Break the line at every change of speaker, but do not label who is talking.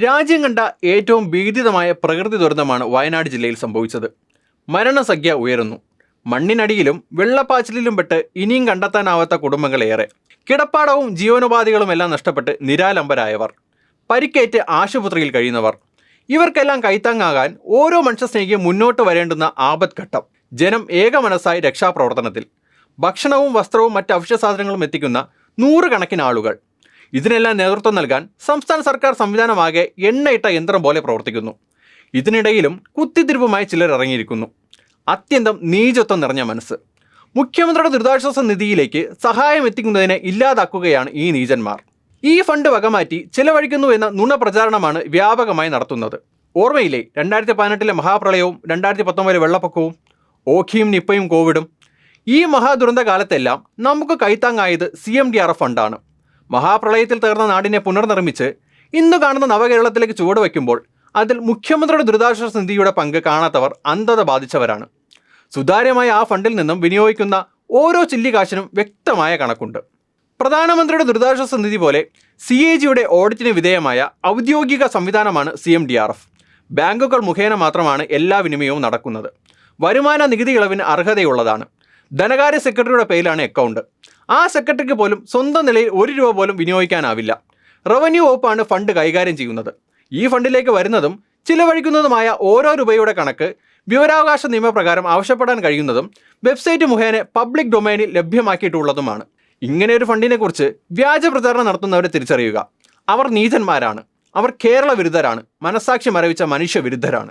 രാജ്യം കണ്ട ഏറ്റവും ഭീതിതമായ പ്രകൃതി ദുരന്തമാണ് വയനാട് ജില്ലയിൽ സംഭവിച്ചത്. മരണസംഖ്യ ഉയരുന്നു. മണ്ണിനടിയിലും വെള്ളപ്പാച്ചിലും പെട്ട് ഇനിയും കണ്ടെത്താനാവാത്ത കുടുംബങ്ങളേറെ. കിടപ്പാടവും ജീവനോപാധികളുമെല്ലാം നഷ്ടപ്പെട്ട് നിരാലംബരായവർ. പരിക്കേറ്റ് ആശുപത്രിയിൽ കഴിയുന്നവർ. ഇവർക്കെല്ലാം കൈത്താങ്ങാകാൻ ഓരോ മനുഷ്യസ്നേഹിയും മുന്നോട്ട് വരേണ്ടുന്ന ആപത്ഘട്ടം. ജനം ഏകമനസ്സായി രക്ഷാപ്രവർത്തനത്തിൽ. ഭക്ഷണവും വസ്ത്രവും മറ്റ് അവശ്യ സാധനങ്ങളും എത്തിക്കുന്ന നൂറുകണക്കിന് ആളുകൾ. ഇതിനെല്ലാം നേതൃത്വം നൽകാൻ സംസ്ഥാന സർക്കാർ സംവിധാനമാകെ എണ്ണയിട്ട യന്ത്രം പോലെ പ്രവർത്തിക്കുന്നു. ഇതിനിടയിലും കുത്തിത്തിരിപ്പുമായി ചിലർ ഇറങ്ങിയിരിക്കുന്നു. അത്യന്തം നീചത്വം നിറഞ്ഞ മനസ്സ്. മുഖ്യമന്ത്രിയുടെ ദുരിതാശ്വാസ നിധിയിലേക്ക് സഹായം എത്തിക്കുന്നതിനെ ഇല്ലാതാക്കുകയാണ് ഈ നീചന്മാർ. ഈ ഫണ്ട് വകമാറ്റി ചിലവഴിക്കുന്നു എന്ന നുണപ്രചാരണമാണ് വ്യാപകമായി നടത്തുന്നത്. ഓർമ്മയില്ലേ? രണ്ടായിരത്തി പതിനെട്ടിലെ മഹാപ്രളയവും രണ്ടായിരത്തി പത്തൊമ്പതിലെ വെള്ളപ്പൊക്കവും ഓഖിയും നിപ്പയും കോവിഡും. ഈ മഹാദുരന്ത കാലത്തെല്ലാം നമുക്ക് കൈത്താങ്ങായത് C M D R F ഫണ്ടാണ്. മഹാപ്രളയത്തിൽ തകർന്ന നാടിനെ പുനർനിർമ്മിച്ച് ഇന്ന് കാണുന്ന നവകേരളത്തിലേക്ക് ചുവട് വയ്ക്കുമ്പോൾ അതിൽ മുഖ്യമന്ത്രിയുടെ ദുരിതാശ്വാസ നിധിയുടെ പങ്ക് കാണാത്തവർ അന്ധത ബാധിച്ചവരാണ്. സുതാര്യമായ ആ ഫണ്ടിൽ നിന്നും വിനിയോഗിക്കുന്ന ഓരോ ചില്ലികാശിനും വ്യക്തമായ കണക്കുണ്ട്. പ്രധാനമന്ത്രിയുടെ ദുരിതാശ്വാസ നിധി പോലെ സി എ ജിയുടെ ഓഡിറ്റിന് വിധേയമായ ഔദ്യോഗിക സംവിധാനമാണ് C M D R F. ബാങ്കുകൾ മുഖേന മാത്രമാണ് എല്ലാ വിനിമയവും നടക്കുന്നത്. വരുമാന നികുതി ഇളവിന് അർഹതയുള്ളതാണ്. ധനകാര്യ സെക്രട്ടറിയുടെ പേരിലാണ് അക്കൗണ്ട് ആ സെക്രട്ടറിക്ക് പോലും സ്വന്തം നിലയിൽ ഒരു രൂപ പോലും വിനിയോഗിക്കാനാവില്ല. റവന്യൂ വകുപ്പാണ് ഫണ്ട് കൈകാര്യം ചെയ്യുന്നത്. ഈ ഫണ്ടിലേക്ക് വരുന്നതും ചിലവഴിക്കുന്നതുമായ ഓരോ രൂപയുടെ കണക്ക് വിവരാവകാശ നിയമപ്രകാരം ആവശ്യപ്പെടാൻ കഴിയുന്നതും വെബ്സൈറ്റ് മുഖേന പബ്ലിക് ഡൊമൈനിൽ ലഭ്യമാക്കിയിട്ടുള്ളതുമാണ്. ഇങ്ങനെ ഒരു ഫണ്ടിനെ കുറിച്ച് വ്യാജ പ്രചാരണം നടത്തുന്നവരെ തിരിച്ചറിയുക. അവർ നീചന്മാരാണ്. അവർ കേരള വിരുദ്ധരാണ്. മനസാക്ഷി മരവിച്ച മനുഷ്യ വിരുദ്ധരാണ്.